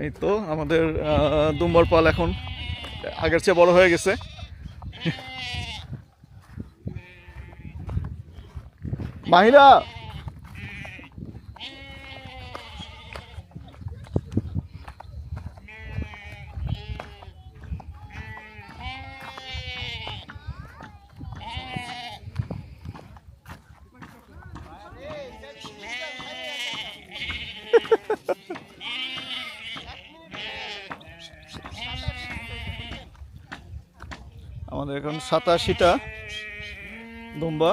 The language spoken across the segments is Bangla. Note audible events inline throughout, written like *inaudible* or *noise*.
এই তো আমাদের দুম্বর পাল এখন আগের চেয়ে বড় হয়ে গেছে। মাহিরা! সাতাশিটা দুম্বা।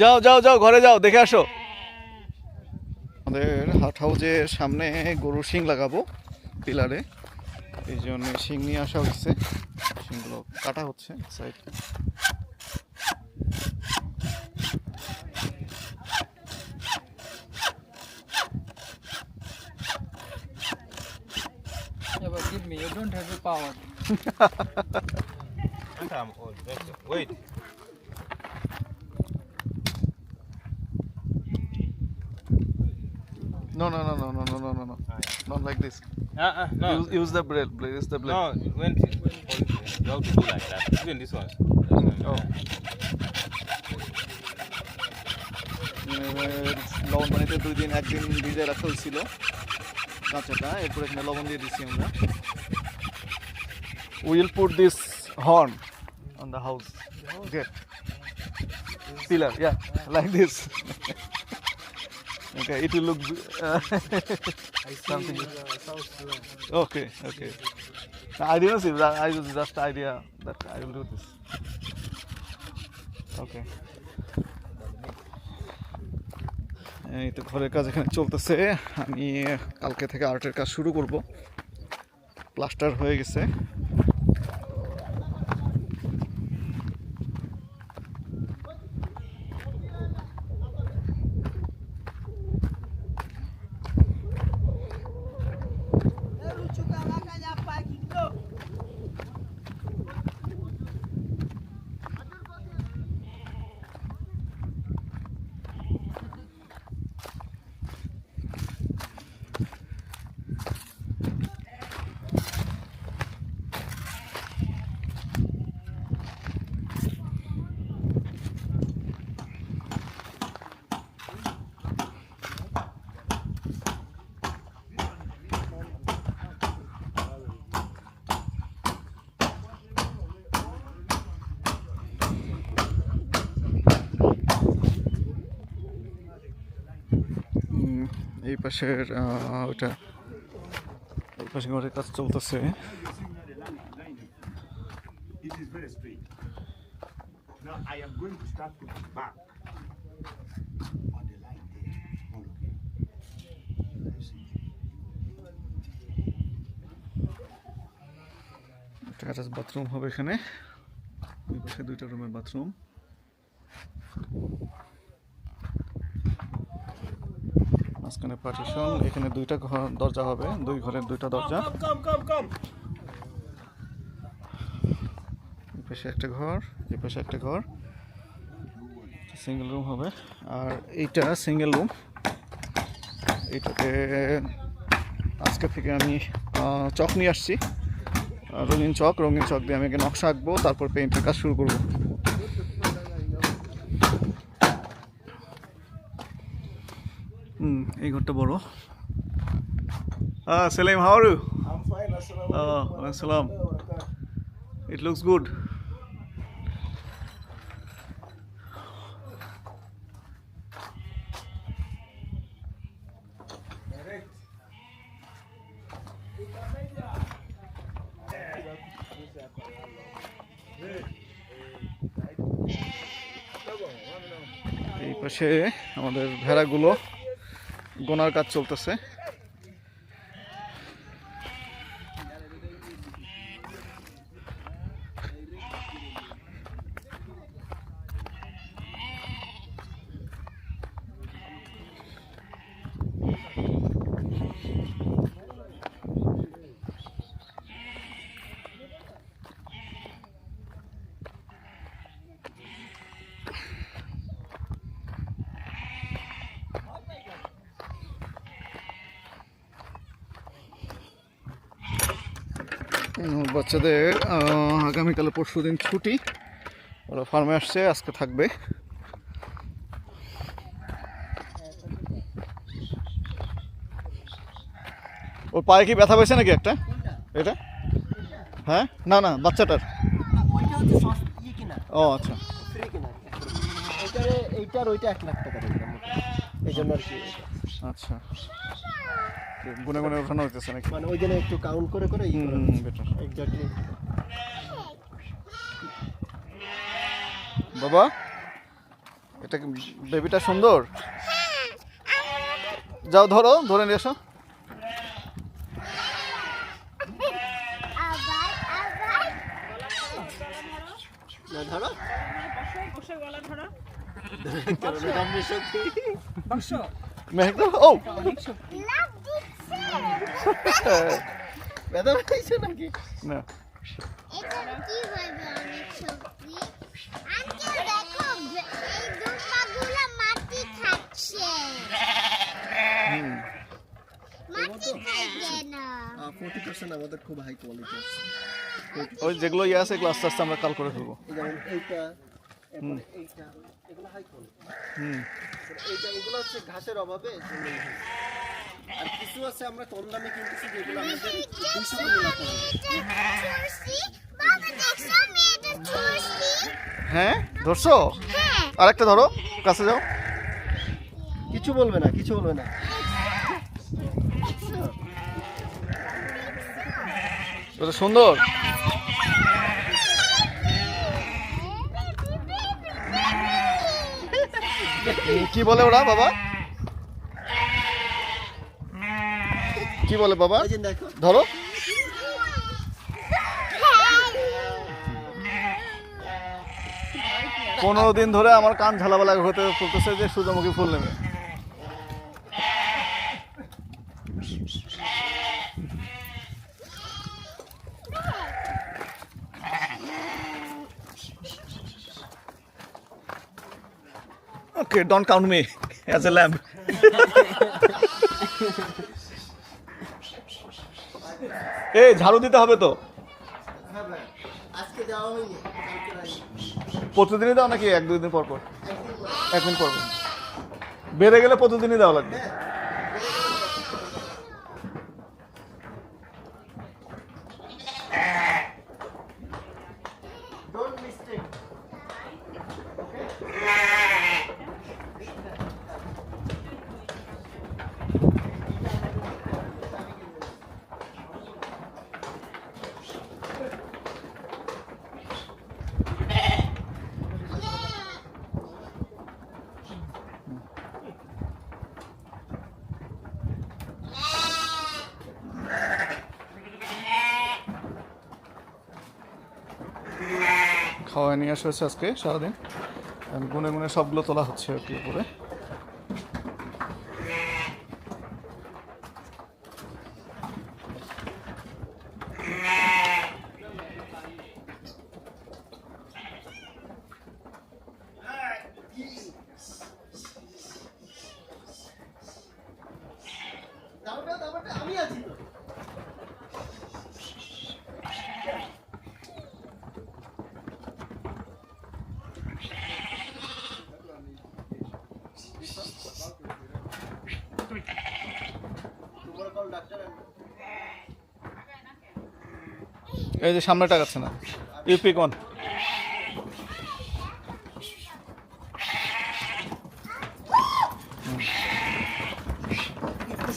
যাও যাও যাও ঘরে যাও দেখে আসো আমাদের হাট হাউজের সামনে গরুর শিং লাগাবো পিলারে এই জন্য শিং নিয়ে আসা হচ্ছে শিংগুলো কাটা হচ্ছে side Yeah, but give me, you don't have the power. I'm *laughs* old. Wait. Like this. Uh, uh, no. Use, use the blade. Use the blade. No, when, when you have to do like that. Even this one. Oh. লবণ পানিতে দুই দিন একদিন ভিজে রাখা হয়েছিল কাঁচাটা এরপর এখানে লবণ দিয়ে দিচ্ছি আমরা will put this horn on the house gate pillar yeah like this Okay, it will look uh, something. Okay, okay. I didn't see that. I was just idea that I will do this. Okay. এই তো ঘরের কাজ এখানে চলতেছে আমি কালকে থেকে আর্টের কাজ শুরু করব প্লাস্টার হয়ে গেছে উম, এই পাশের ওটা এই ঘরের কাজ চলতেছে। বাথরুম হবে এখানে। দুইটা রুমের বাথরুম মাঝখানে পার্টিশন এখানে দুইটা ঘর দরজা হবে দুই ঘরের দুইটা দরজা। পাশে একটা ঘর এই পাশে একটা ঘর। সিঙ্গেল রুম হবে। আর এইটা সিঙ্গেল রুম এইটাতে আজকে থেকে আমি চক নিয়ে আসছি। রঙিন চক রঙিন চক দিয়ে আমি আগে নকশা আঁকবো তারপর পেইন্টের কাজ শুরু করব। হুম এই ঘরটা বড়। হ্যাঁ Selim how are it looks good এই পাশে আমাদের ভেড়াগুলো। গোনার কাজ চলতেছে। বাচ্চাদের আগামীকালে পরশু দিন ছুটি। ওরা ফার্মে আসছে আজকে থাকবে। ওর পায়ে কি ব্যথা পেয়েছে নাকি একটা? এটা? হ্যাঁ? না না বাচ্চাটার। ও আচ্ছা। এইটার ওইটা এক লাখ টাকা এই জন্য আর কি। আচ্ছা। গুনে গুনে ওঠানো হইতেছে নাকি? মানে ওই জন্য একটু কাউন্ট করে করে বেটার এক্স্যাক্টলি বাবা এটা কি বেবিটা সুন্দর? যাও ধরো ধরে নিয়ে এসো। না ধরো। বসে গলা ও! অনেক শক্তি। ব্যথা পাইছো নাকি? না। আমাদের খুব হাই কোয়ালিটি ওই যেগুলো ইয়ে আছে এগুলো আস্তে আস্তে আমরা কাল করে ফেলব। যেমন এইটা এইটা এগুলো হাই কোয়ালিটি হুম। এইটা এগুলো হচ্ছে ঘাসের অভাবে। আর কিছু আছে আমরা কম দামে কিনতেছি যেগুলো আমাদের দুশো হ্যাঁ? ধরছো? হ্যাঁ। আরেকটা ধরো কাছে যাও। কিছু বলবে না কিছু বলবে না। এটা সুন্দর। কি বলে ওরা বাবা? কি বলে বাবা? ধরো। পনেরো দিন ধরে আমার কান ঝালাবালা হতে বলতেছে যে সূর্যমুখী ফুল নেবে। Okay don't count me as a lamp এই ঝাড়ু দিতে হবে তো। প্রতিদিনই দাও নাকি এক দুই দিন পর পর? একদিন পর পর। বেড়ে গেলে প্রতিদিনই দেওয়া লাগবে। নিয়ে আসা হয়েছে আজকে সারাদিন। গুনে গুনে সবগুলো তোলা হচ্ছে আর কি উপরে। এই যে সামনে টাকাচ্ছে না ইউপি কোন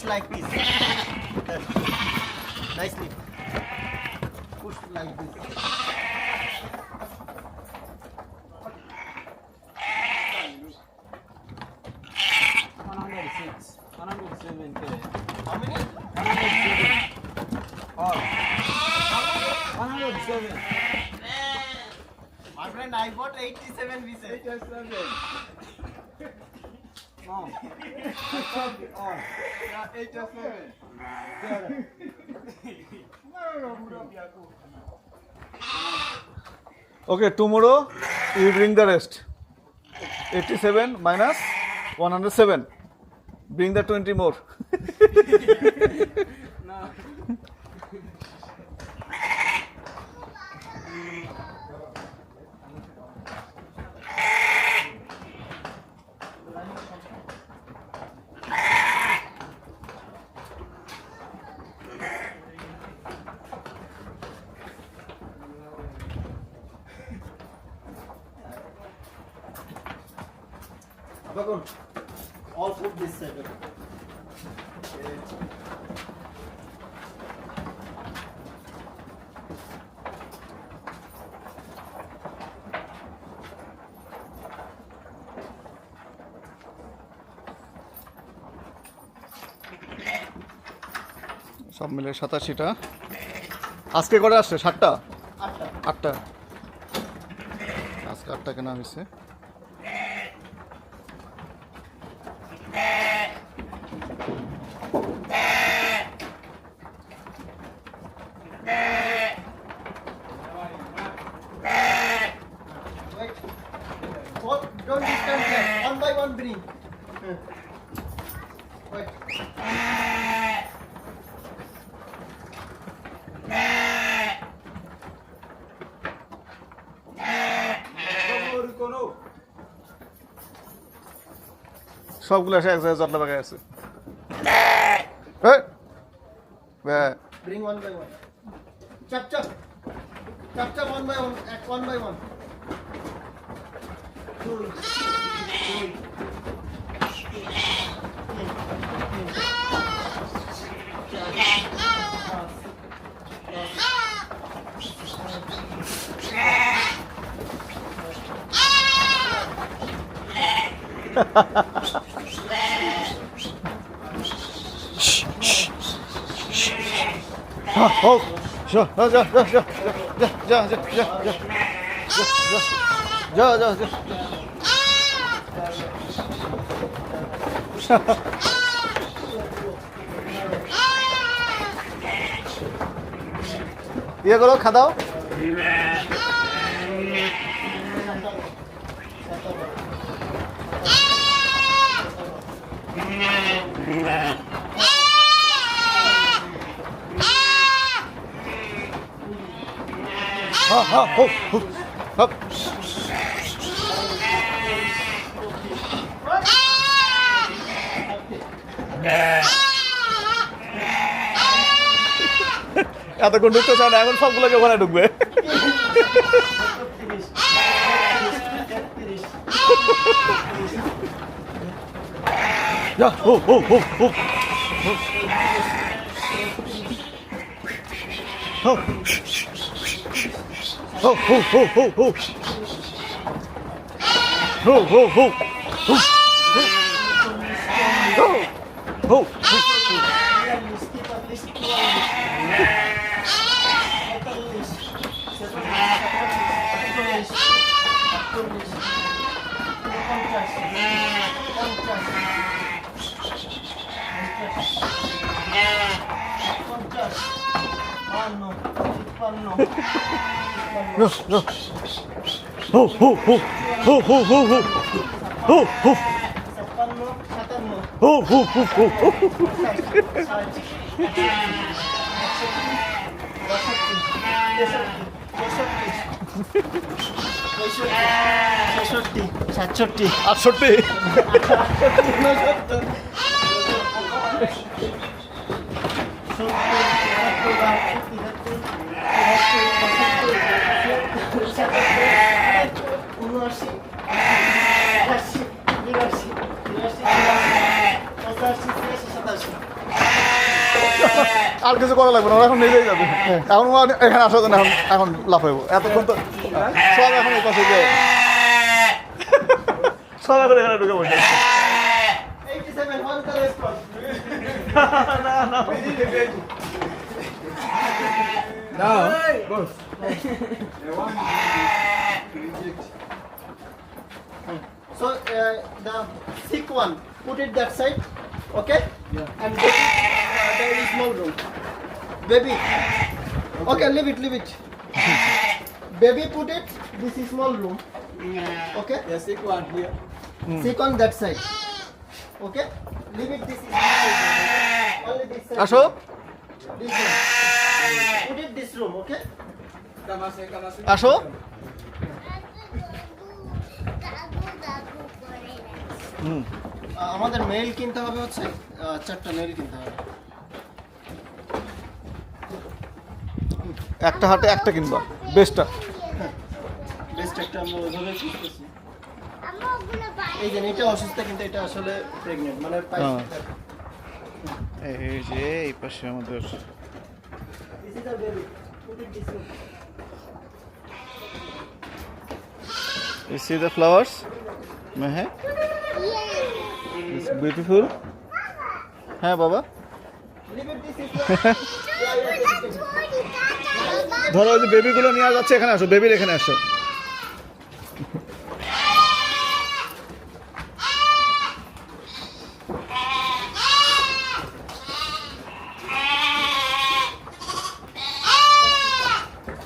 like this. Nicely. Push like this. How many? 107. All. 107. My friend, I bought 87 pieces. 87. No. All. Yeah, 87. Okay, tomorrow you bring the rest. 87 minus 107. Bring the 20 more. No. Bakun, all put this side. okay? সব মিলে সাতাশিটা আজকে করে আসছে ষাটটা আটটা। আটটা আজকে আটটা কেনা হয়েছে সবগুলো এসে এক জায়গায় জটলা বাগায় আছে এই! বে- Bring one by one. Chop chop. Chop chop one by one. At one by one. Two. Two. হ্যাঁ, হোক যা যা যা যা যা যা যা যা যা যা যা যা যা ইয়ে করো, খাদাও। হা হো হপ এতক্ষণ ঢুকতে চায় না এমন সবগুলোকে ওখানে ঢুকবে। Ja, Oh, oh, oh, oh, oh. Oh, oh, oh. Oh. Oh. Oh. oh. Oh no. পঁয়ষট্টি সাতষট্টি আটষট্টি আর কিছু করা লাগবে না ওরা এখন নিজেই যাবে। এখন এখানে আসার জন্য এখন এখন লাফাইবো এতক্ষণ তো সব এখন এই পাশে যে সব এখন এখানে ঢুকে বসে So uh, the thick one, put it that side, okay? Yeah. And baby, uh, there is small room. Baby, okay, okay leave it, leave it. Baby, put it. This is small room. Okay. Yes, take one here. Thick on that side. Okay. Leave it. This is small room. Only this side. আসো This one. Put it this room. Okay. Come on, say, come on, say. আসো দাদু দাদু করে রাখছে। হুম আহ, আমাদের মেল কিনতে হবে হচ্ছে চারটা মেল কিনতে হবে। একটা হাটে একটা কিনবা বেস্টটা। বেস্ট একটা আমরা ওইভাবে এই যে এটা অসুস্থ কিন্তু এটা আসলে প্রেগনেন্ট মানে হ্যাঁ। এই যে এই পাশে আমাদের. You see the flowers? মেহে It's beautiful. হ্যাঁ বাবা ধরো বেবিগুলো নিয়ে যাচ্ছে এখানে আসো বেবির এখানে আসো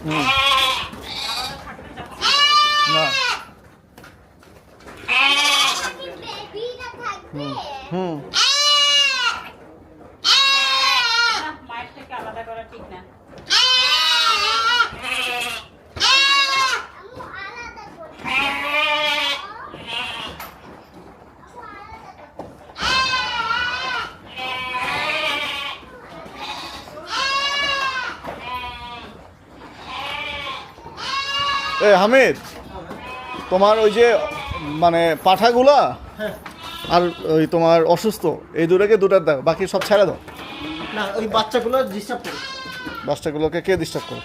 হুম। না বেবিটা থাকবে হুম না, মায়ের থেকে আলাদা করা ঠিক না আম্মু আলাদা করে এ হামিদ তোমার ওই যে মানে পাঠাগুলা আর ওই তোমার অসুস্থ এই দুটাকে দুটার দাও বাকি সব ছেড়ে দাও। না ওই বাচ্চাগুলো ডিস্টার্ব করে। বাচ্চাগুলোকে কে ডিস্টার্ব করে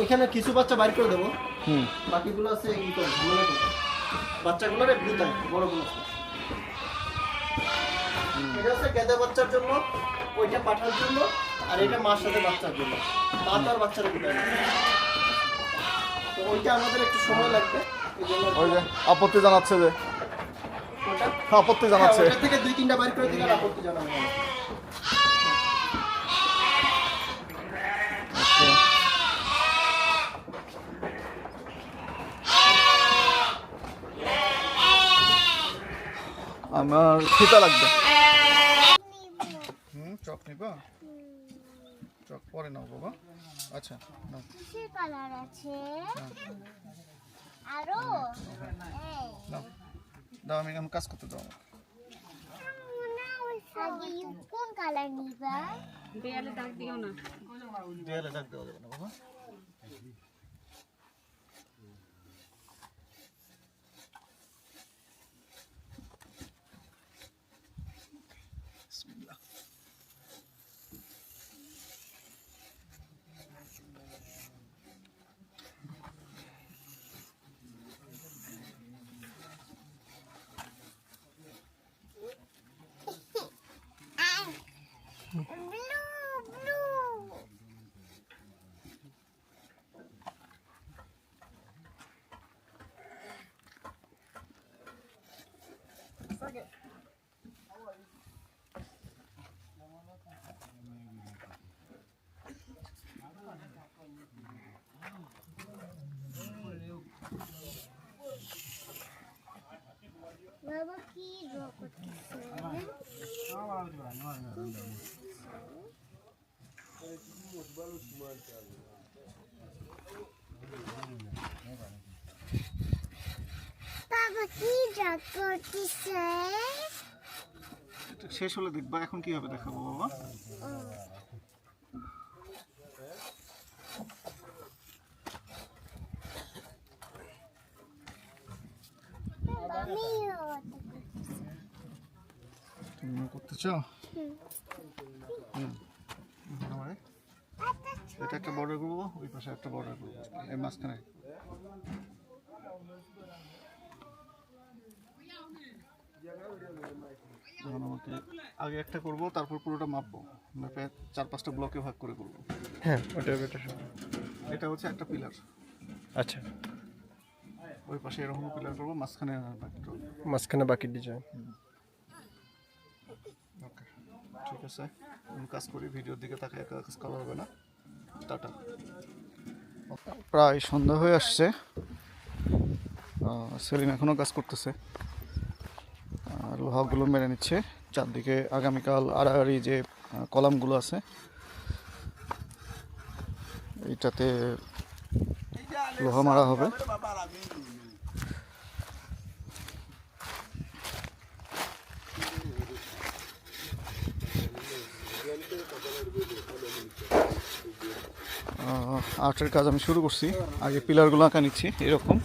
ওইখানে কিছু বাচ্চা বাইর করে দেবো। হুম। বাকিগুলো আছে ই করে ঝামেলা করে। বাচ্চাগুলো রে বিদায় বড়গুলো এটা হচ্ছে গেদে বাচ্চার জন্য ওইটা পাঠার জন্য আর এটা মার সাথে বাচ্চার জন্য। মা বাচ্চারা বিদায় তো ওইটা আমাদের একটু সময় লাগবে। ওই যে আপত্তি জানাচ্ছে যে। আপত্তি জানাচ্ছে। হ্যাঁ, ওটা থেকে দুই তিনটা বাইর করে দিলে আপত্তি জানাবে আমার খিতা লাগবে হুম চক নিবা চক পরে নাও বাবা। আচ্ছা নাও। কিসের কালার আছে। আরও? এই। নাও। দাও আমি আমি কাজ করতে দাও। আগে কোন কালার নিবা? দেয়ালে দাগ দিও না। দেয়ালে ডাক দেওয়া যাবে না বাবা বিসমিল্লাহ। ব্লু ব্লু বাবা কি ড্র করতেছে বাবা কি ড্র করতেছে শেষ হলে দেখবা এখন কি হবে দেখাবো বাবা। তুমি করতে চাও? এটা একটা বর্ডার করব ওই পাশে একটা বর্ডার করব এই মাঝখানে। আমাকে আগে একটা করব তারপর পুরোটা মাপবো। মেপে চার পাঁচটা ব্লকে ভাগ করে করব। হ্যাঁ ওটা ওটা এটা হচ্ছে একটা পিলার আচ্ছা। ওই পাশে এরকম পিলার করব মাঝখানে বাকিটা মাঝখানে বাকি ডিজাইন ওকে ঠিক আছে। কাজ করি ভিডিওর দিকে তাকে একা কাজ করা হবে না। টাটা। প্রায় সন্ধ্যা হয়ে আসছে। সেলিম এখনও কাজ করতেছে। লোহাগুলো মেরে নিচ্ছে। চারদিকে আগামীকাল আড়াআড়ি যে কলামগুলো আছে, এইটাতে লোহা মারা হবে। আর্টের কাজ আমি শুরু করছি। আগে পিলারগুলো আঁকা নিচ্ছি, এরকম।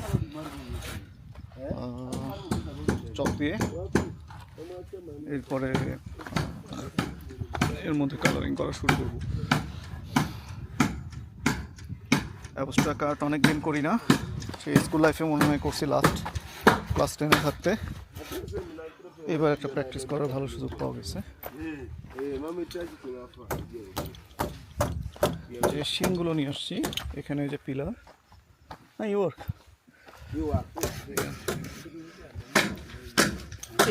চক দিয়ে। এরপরে এর মধ্যে কালারিং করা শুরু করব। অ্যাবস্ট্রাক্ট আর্ট অনেক দিন করি না। সেই স্কুল লাইফে মনে হয় করছি লাস্ট ক্লাস টেনে থাকতে এবার একটা প্র্যাকটিস করার ভালো সুযোগ পাওয়া গেছে। যে শিংগুলো নিয়ে আসছি, এখানে যে পিলার না ইউর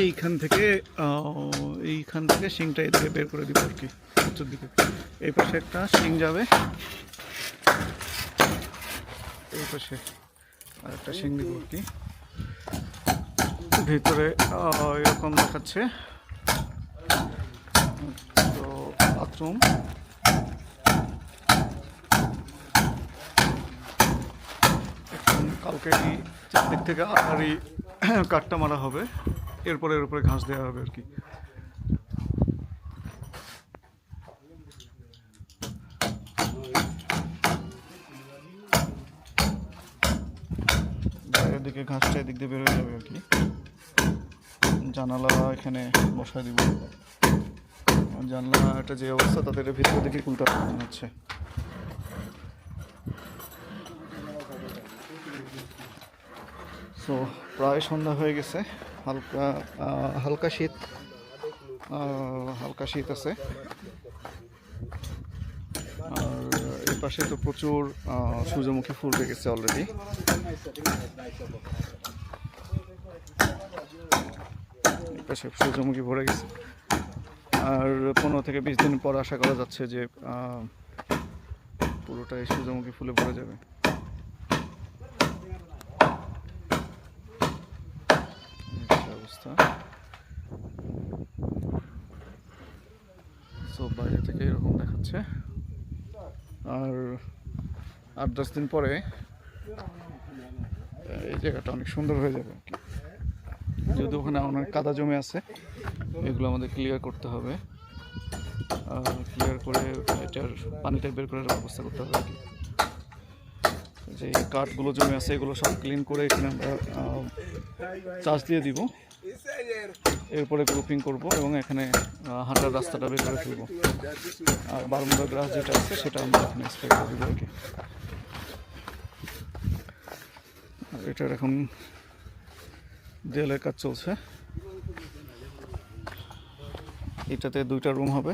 এইখান থেকে এইখান থেকে শিংটা এদিকে বের করে দিব আর কি, উত্তর দিকে। এই পাশে একটা শিং যাবে। এই পাশে আর একটা শিং দিব আর কি। ভিতরে এরকম দেখাচ্ছে। তো বাথরুম। কালকে এই চারদিক থেকে আড়াআড়ি কাঠটা মারা হবে। এরপরে এর উপরে ঘাস দেওয়া হবে আর কি। বাইরের দিকে ঘাসটা এদিক দিয়ে বেরোয় যাবে আর কি। জানালা এখানে বসায় দিব। জানলাটা যে অবস্থা তাদের ভিতরের দিকে মনে হচ্ছে। সো প্রায় সন্ধ্যা হয়ে গেছে। হালকা হালকা শীত হালকা শীত আছে। আর এই পাশে তো প্রচুর সূর্যমুখী ফুল গেছে অলরেডি পাশে সূর্যমুখী ভরে গেছে। আর পনেরো থেকে বিশ দিন পর আশা করা যাচ্ছে যে পুরোটাই সূর্যমুখী ফুলে ভরে যাবে এই হচ্ছে অবস্থা। সো বাইরে থেকে এরকম দেখাচ্ছে। আর আট দশ দিন পরে, এই জায়গাটা অনেক সুন্দর হয়ে যাবে। আর কি যেহেতু ওখানে অনেক কাদা জমে আছে, এগুলো আমাদের ক্লিয়ার করতে হবে। ক্লিয়ার করে এটার পানিটা বের করে ব্যবস্থা করতে হবে আর কি। যে কাঠগুলো জমে আছে, এগুলো সব ক্লিন করে এখানে আমরা চার্জ দিয়ে দিব। এরপরে গ্রুপিং করব এবং এখানে হাঁটার রাস্তাটা বের করে ফেলব আর বারমুদা গ্রাস যেটা আছে সেটা আমরা এখানে স্প্রে করে দেবো আর আর এটার এখন দেয়ালের কাজ চলছে। এটাতে দুইটা রুম হবে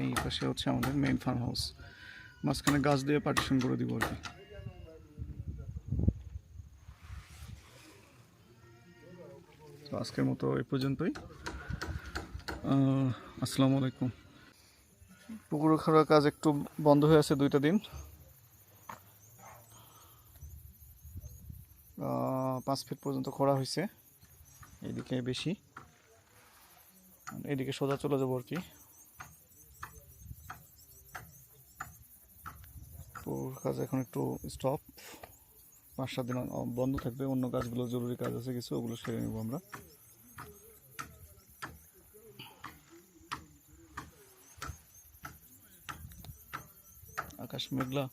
এই পাশে হচ্ছে আমাদের মেইন ফার্ম হাউস মাঝখানে গাছ দিয়ে পার্টিশন করে দিব আর কি। আজকের মতো এই পর্যন্তই। আসসালামু আলাইকুম। পুকুর খাওয়ার কাজ একটু বন্ধ হয়ে আছে দুইটা দিন। পাঁচ ফিট পর্যন্ত খরা হয়েছে। এদিকে বেশি। এদিকে সোজা চলে যাব আর কি পুকুর কাজ এখন একটু স্টপ পাঁচ, সাত দিন বন্ধ থাকবে, অন্য কাজগুলো, জরুরি কাজ আছে কিছু, ওগুলো সেরে নেব আমরা। আকাশ মেঘলা।